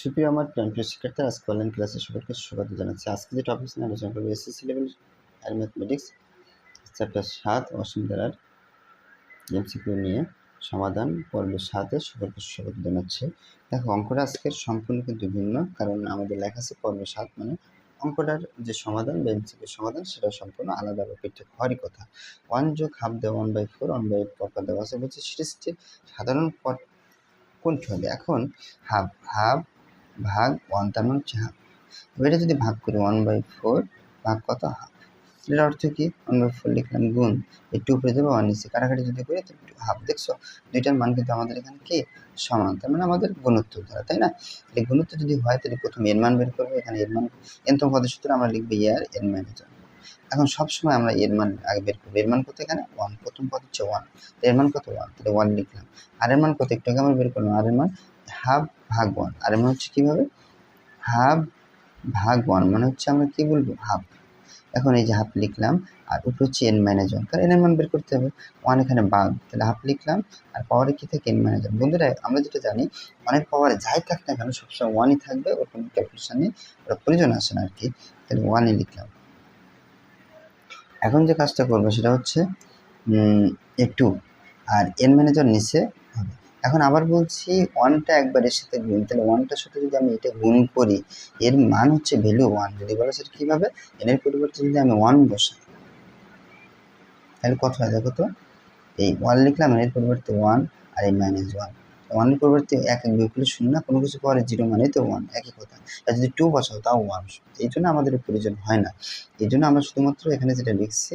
সুপ্রিয় আমার প্রিয় শিক্ষার্থী আজকে অনলাইন ক্লাসে সবাইকে স্বাগত জানাচ্ছি। আজকে যে টপিক নিয়ে আলোচনা করব এসএসসি লেভেল আর ম্যাথমেটিক্স চ্যাপ্টার সাত অসীম ধারার এমসিকিউ নিয়ে সমাধান পর্ব সাথে সবাইকে স্বাগত জানাচ্ছি। দেখো, অঙ্কটা আজকের সম্পূর্ণ কিন্তু ভিন্ন, কারণ আমাদের লেখা আছে পর্ব সাত মানে অঙ্কটার যে সমাধান বা এমসিকিউর সমাধান, সেটা সম্পূর্ণ আলাদা বা পৃথক হওয়ারই কথা। ওয়ান যোগ হাফ দেওয়া one by four one by পক্কা দেওয়া আছে। বলছে সৃষ্টির সাধারণ পদ কোনটি হবে? এখন হাফ হাফ ভাগ ওয়ান তার মানে হচ্ছে হাফ এটা যদি ভাগ করি ওয়ান বাই ফোর ভাগ কত হাফ এটার অর্থ কি? ওয়ান বাই ফোর লিখলাম গুণ। একটু উপরে যাবে ওয়ান নিচে কাটাকাটি যদি করি তো হাফ দেখছ? দুইটার মান কিন্তু আমাদের এখানে কি? সমান। তার মানে আমাদের গুণত্ব দ্বারা, তাই না? এই গুণত্ব যদি হয়, তাহলে প্রথমে এর মান বের করব, এখানে এর মান এনতম পদের সূত্রে আমরা লিখব ইয়ার এন মাইনাস এখন সবসময় আমরা এর মান আগে বের করব। এর মান কত এখানে? ওয়ান প্রথম পদ হচ্ছে ওয়ানের মান কত? ওয়ান তাহলে ওয়ান লিখলাম। আর এর মান কত? একটু আগে আমরা বের করলাম। আর এর মান হাফ ভাগ ওয়ান আর এর মানে হচ্ছে কীভাবে? হাফ ভাগ ওয়ান মানে হচ্ছে আমরা কী বলব? হাফ এখন এই যে হাফ লিখলাম, আর উপরে হচ্ছে এন মাইনাস ওয়ান কারণ এন এর মান বের করতে হবে। ওয়ান এখানে বাদ, তাহলে হাফ লিখলাম, আর পাওয়ারে কী থাকে? এন মাইনাস ওয়ান বন্ধুরা, আমরা যেটা জানি ওয়ানের পাওয়ারে যাই থাক না কেন, সবসময় ওয়ানই থাকবে, ওর কোনো ক্যালকুলেশন ওটা প্রয়োজন আসে না আর কি তাহলে ওয়ানই লিখলাম। এখন যে কাজটা করব, সেটা হচ্ছে এ টু আর এন ম্যানেজার নিচে হবে এখন আবার বলছি ওয়ানটা একবার এর সাথে গুণ। তাহলে ওয়ানটার সাথে যদি আমি এটা গুণ করি, এর মান হচ্ছে ভ্যালু ওয়ান যদি বলো সেটা কীভাবে? এনের পরিবর্তে যদি আমি ওয়ান বসাই, তাহলে কত হয় দেখো তো? এই ওয়ান লিখলাম এর পরিবর্তে ওয়ান আর এই মাইনাস ওয়ান ওয়ানের পরিবর্তে এক এক করলে শূন্য, কোনো কিছু পরে জিরো মানে তো ওয়ান একই কথা। আর যদি টু বসাও, তাও ওয়ান এই জন্য আমাদের প্রয়োজন হয় না। এই জন্য আমরা শুধুমাত্র এখানে যেটা লিখছি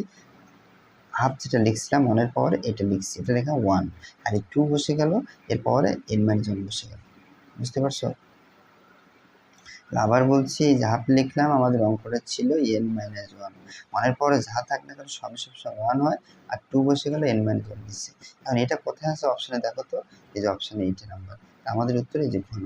হাফ যেটা লিখছিলাম ওয়ানের পাওয়ারে এটা লিখছি। এটা লেখা ওয়ান আর এই টু বসে গেল, এর এন মাইনাস ওয়ান বসে গেল। বুঝতে পারছ? আবার বলছি যে হাফ লিখলাম, আমাদের অঙ্কটা ছিল এন মাইনাস ওয়ান ওয়ানের পরে যা থাক না কেন, সবই সবসময় ওয়ান হয়, আর টু বসে গেল এন মাইনাস ওয়ান নিচ্ছে। এখন এটা কোথায় আছে অপশানে দেখো তো, এই যে অপশানে এইটি নাম্বার আমাদের উত্তর এই যে ঘন